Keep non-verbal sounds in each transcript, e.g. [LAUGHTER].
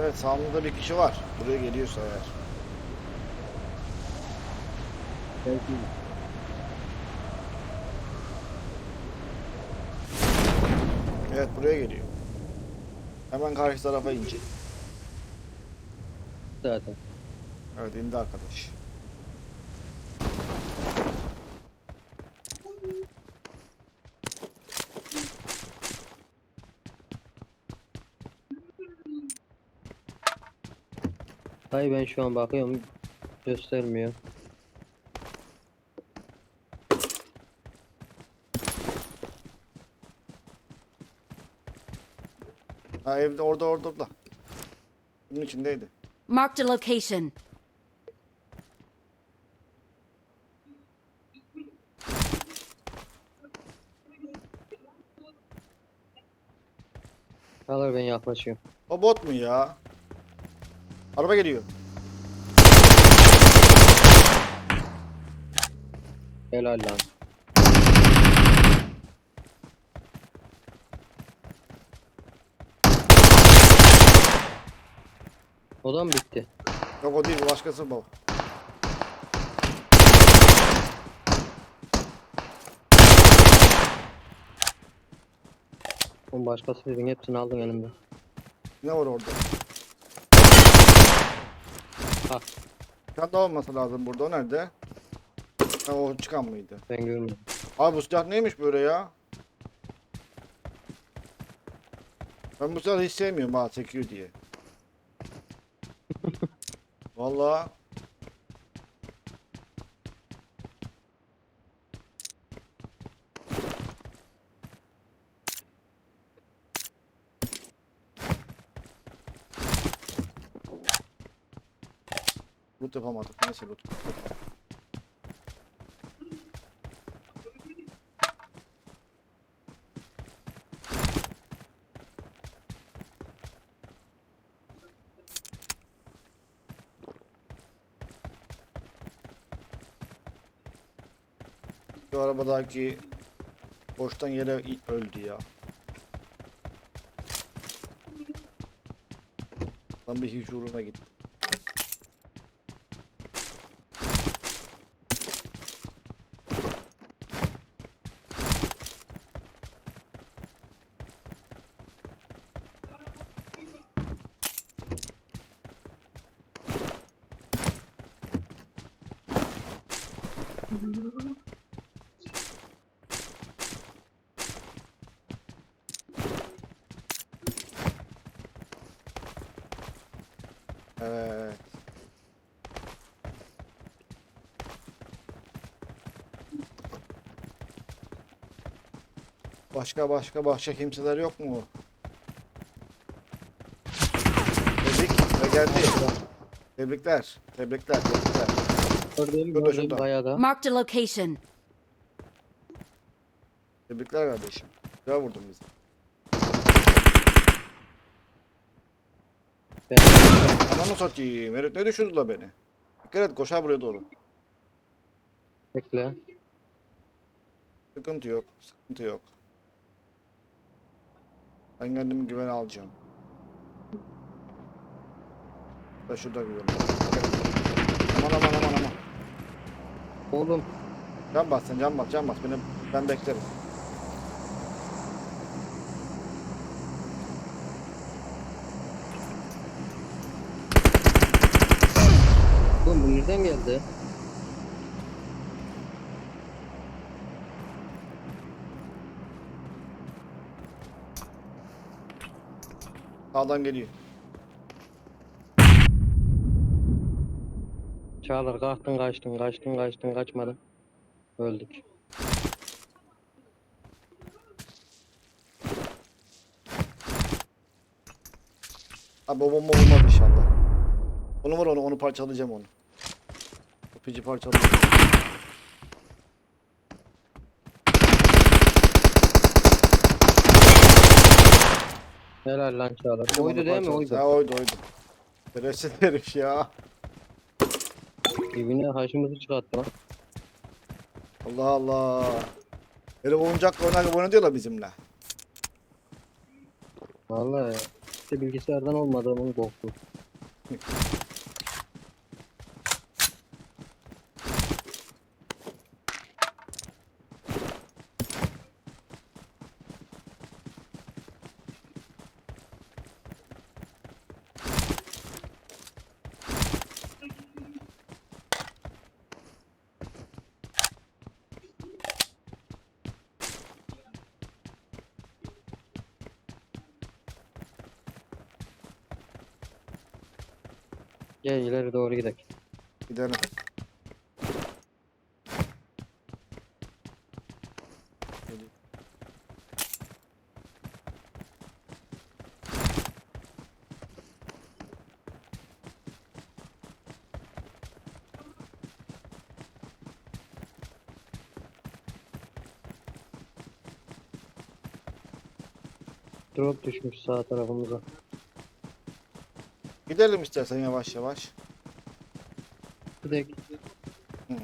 Evet sağımızda bir kişi var. Buraya geliyorsa eğer. Belki Evet buraya geliyor. Hemen karşı tarafa inecek. zaten. Evet indi arkadaş. Hayır ben şu an bakıyorum. Göstermiyor. Ha evde orada orada orada. Bunun içindeydi. Marked a location. Alır ben yaklaşıyorum. O bot mu ya? Araba geliyor. Helal lan. O da mı bitti? Yok o değil bu başkası bu. Onun başkası dedin hepsini aldın elimden. Ne var orada? Ha. Sen de olması lazım burada. O nerede? Ha o çıkan mıydı? Ben görmedim. Abi bu silah neymiş böyle ya? Ben bu silahı hiç sevmiyorum ha çekiyor diye. [LAUGHS] Vallahi Loot yapamadık. Neyse loot. Şu arabadaki boştan yere öldü ya. Lan bir hiç uğruna gitti. Evet. Başka başka başka kimseler yok mu? Tebrik ve geldi. Tebrikler. Tebrikler. Tebrikler. Şurada, gördüm şurada. bayağı da. Marked a location. Tebrikler kardeşim. Güzel vurdun bizi. Ben Ananı satayım. Herif ne düşürdü la beni? Dikkat et koşar buraya doğru. bekle. Sıkıntı yok. Sıkıntı yok. Ben kendimi güvene alacağım. Da şurada güven. Aman aman aman aman. Oğlum Can bas sen can bas can bas. Beni, ben beklerim. oğlum bu nereden geldi? Sağdan geliyor. Çağlar kalktın kaçtın kaçtın kaçtın kaçmadın. Öldük. Abi o bomba vurmaz inşallah. Onu var onu onu parçalayacağım onu. Pici parçalayacağım. Helal lan Çağlar. Oydu değil mi? Oydu. Ha oydu oydu. Şerefsiz herif ya. Dibine haşımızı çıkarttı lan. Allah Allah. Oyuncakla oynar gibi oynuyorlar bizimle. Vallahi. İşte bilgisayardan olmadığımın boklu. [LAUGHS] Gel ileri doğru gidelim. Gidelim. Drop düşmüş sağ tarafımıza. Gidelim istersen yavaş yavaş. Gidelim. Hı.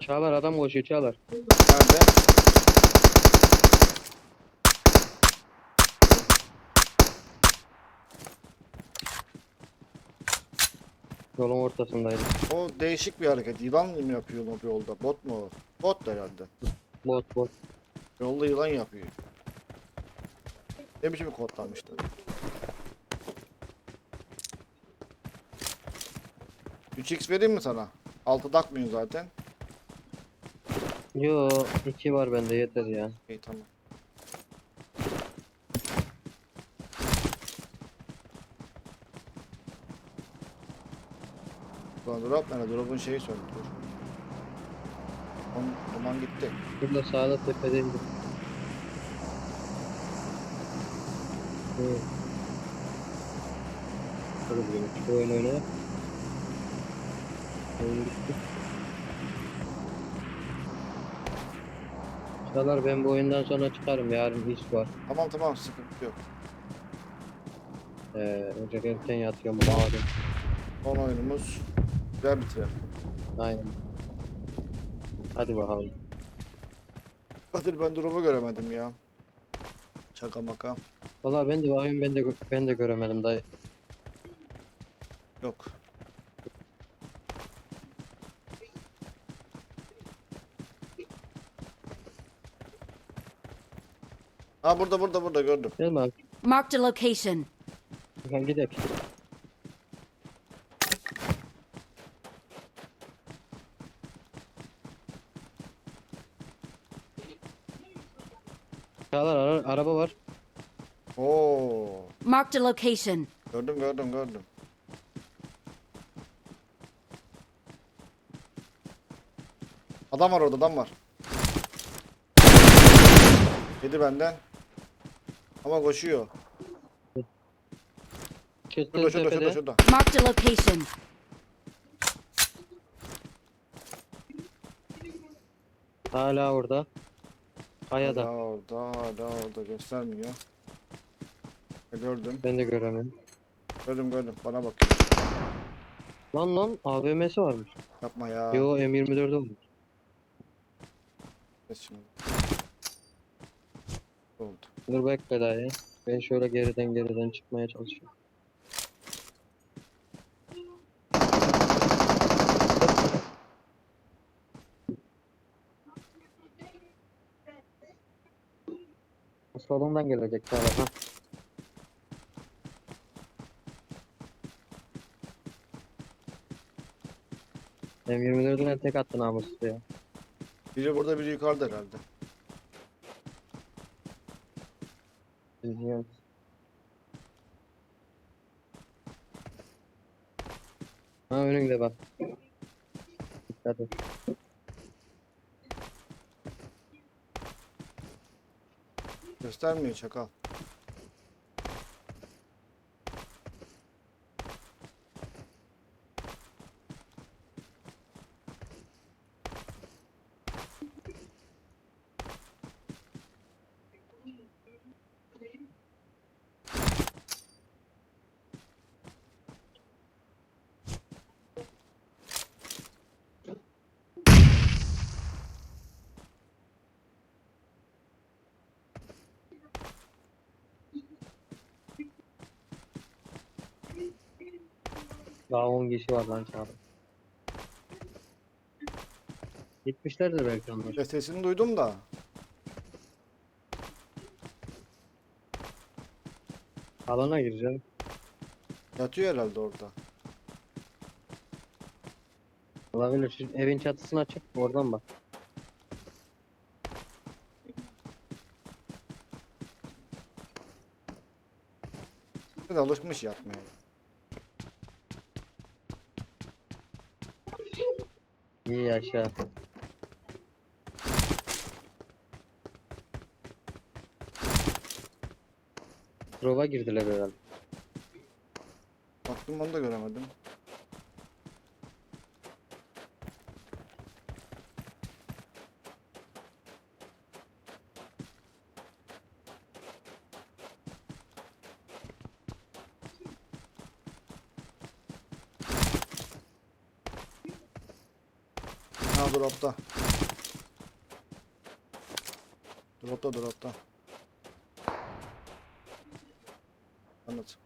Çağlar adam koşuyor Çağlar. Nerede? Yolun ortasındaydı. O değişik bir hareket. Yılan mı yapıyor o yolda? Bot mu o? Bot da herhalde. Bot bot. Yolda yılan yapıyor. Ne biçim kodlanmıştı? Üç x vereyim mi sana? Altı takmıyorsun zaten. Yo iki var bende yeter ya. İyi tamam. Ulan drop nerede? Drop'un şeyi söndü. Dur. Duman, duman gitti. Burada sağda tepedeydi. Evet. Hadi bakalım. Şu oyun oyna. Oyun bitti. Çağlar ben bu oyundan sonra çıkarım. Yarın iş var. Tamam tamam sıkıntı yok. Ee, önce erken yatıyorum. Malum. Son oyunumuz. Güzel bitirelim. Aynen. Hadi bakalım. Kadir ben drop'u göremedim ya. Şaka maka. Valla ben de bakıyorum ben de ben de göremedim dayı. Yok. Ha burada burada burada gördüm. Gel abi? Marked a location. Bakalım gidelim. Çağlar ara- araba var. Oo. Marked a location. Gördüm gördüm gördüm. Adam var orada adam var. Yedi benden. Ama koşuyor. Şurada şurada şurada tepede. şurada. Marked a location. Hala orada. Hala Kayada. orada hala orada göstermiyor. E, Gördüm. Ben de göremiyorum. Gördüm gördüm. Bana bak. Lan lan AVM'si varmış. Yapma ya. Yo M24 olmuş. Kes şimdi. Oldu. Dur bekle dayı. Ben şöyle geriden geriden çıkmaya çalışıyorum. Solundan gelecek Çağlar M24'üne tek attı namussuz ya. Biri burada biri yukarıda herhalde. Bilmiyorum. Ha önünde bak. Dikkat et. Göstermiyor çakal. Daha 10 kişi var lan çağırın. Gitmişlerdir belki onlar. Ya sesini duydum da. Alana gireceğim. Yatıyor herhalde orada. Olabilir. Şu evin çatısını açıp oradan bak. Bir de alışmış yatmaya. İyi aşağı. Prova girdiler herhalde. Baktım onu da göremedim. Ha dropta. Dropta dropta. Anlat.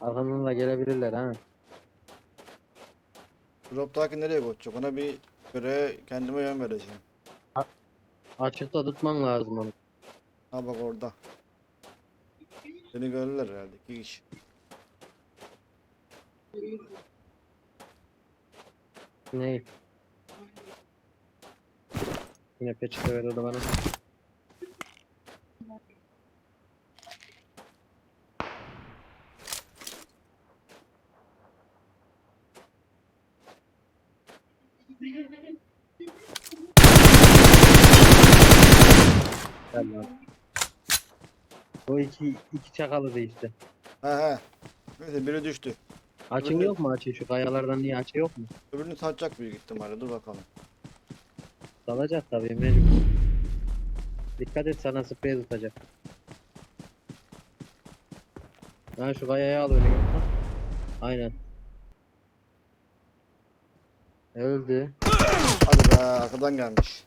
Arkandan da gelebilirler ha. Droptaki nereye koşacak? Ona bir göre kendime yön vereceğim. Açıkta tutman lazım onu. Ha bak orada. Seni görürler herhalde. İki kişi. Ne? Yine peçete ver o da bana. Tamam. O iki, iki çakalı işte. He he. Neyse biri düştü. Açın Öyle. yok mu açı? Şu kayalardan niye açı yok mu? Öbürünü satacak büyük ihtimalle. Dur bakalım. Dalacak tabii mecbur. Dikkat et sana sprey tutacak. Ben şu kayayı al öyle. Aynen. Öldü. Hadi be arkadan gelmiş.